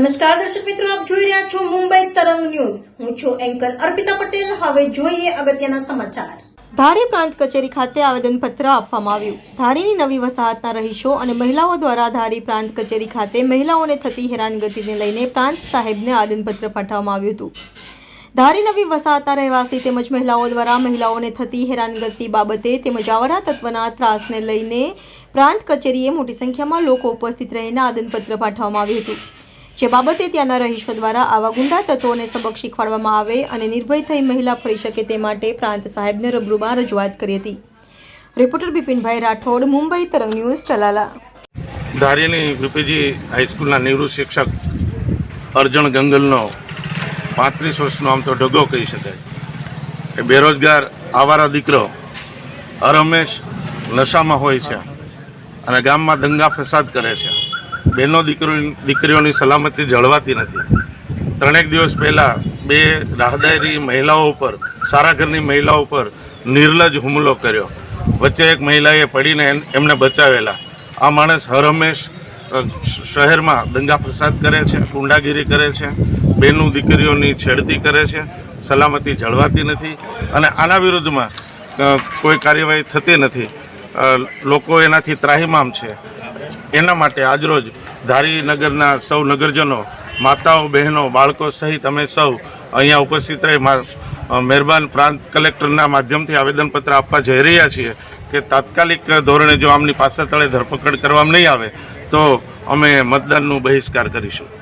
નમસ્કાર, દર્શક મિત્રો, આપ જોઈ રહ્યા છો મુંબઈ તરંગ ન્યૂઝ. હું છું એન્કર અર્પિતા પટેલ. હવે જોઈએ અગત્યના સમાચાર. ધારી પ્રાંત કચેરી ખાતે આવેદનપત્ર આપવામાં આવ્યું. ધારીની નવી વસાહતના રહીશો અને મહિલાઓ દ્વારા ધારી પ્રાંત કચેરી ખાતે મહિલાઓને થતી હેરાનગતિને લઈને પ્રાંત સાહેબને આવેદનપત્ર પાઠવવામાં આવ્યું હતું. ધારી નવી વસાહતના રહેવાસી તેમજ મહિલાઓ દ્વારા મહિલાઓને થતી હેરાનગતિ બાબતે તેમજ આવરા તત્વના ત્રાસને લઈને પ્રાંત કચેરીએ મોટી સંખ્યામાં લોકો ઉપસ્થિત રહીને આવેદનપત્ર પાઠવવામાં આવ્યું હતું. જે બાબતે ત્યાંના રહીશો દ્વારા આવા ગુંડા તત્વોને સબક શીખવાડવામાં આવે અને નિર્ભય થઈ મહિલા ફરી શકે તે માટે પ્રાંત સાહેબને રૂબરૂમાં રજૂઆત કરી હતી. રિપોર્ટર બિપિનભાઈ રાઠોડ, મુંબઈ તરંગ ન્યૂઝ, ચલાલા. ધારીની યુપીજી હાઈસ્કૂલના નિવૃત્ત શિક્ષક અર્જણ ગંગલનો પાંત્રીસ વર્ષનો આમ તો ઢગો કહી શકાય. એ બેરોજગાર, આવારા દીકરો હરહંમેશ નશામાં હોય છે અને ગામમાં દંગા ફસાદ કરે છે. બહેનો દીકરી દીકરીઓની સલામતી જળવાતી નથી. ત્રણેક દિવસ પહેલાં બે રાહદારી મહિલાઓ ઉપર, સારા ઘરની મહિલાઓ ઉપર નિર્લજ હુમલો કર્યો. વચ્ચે એક મહિલાએ પડીને એમને બચાવેલા. આ માણસ હરહંમેશ શહેરમાં દંગા ફસાદ કરે છે, ગુંડાગીરી કરે છે, બેનું દીકરીઓની છેડતી કરે છે, સલામતી જળવાતી નથી અને આના વિરુદ્ધમાં કોઈ કાર્યવાહી થતી નથી. લોકો એનાથી ત્રાહિમામ છે. એના માટે આજરોજ ધારીનગરના સૌ નગરજનો, માતાઓ, બહેનો, બાળકો સહિત અમે સૌ અહીંયા ઉપસ્થિત રહી મહેરબાન પ્રાંત કલેક્ટરના માધ્યમથી આવેદનપત્ર આપવા જઈ રહ્યા છીએ કે તાત્કાલિક ધોરણે જો આમની પાસે તળે ધરપકડ કરવામાં નહીં આવે, તો અમે મતદાનનું બહિષ્કાર કરીશું.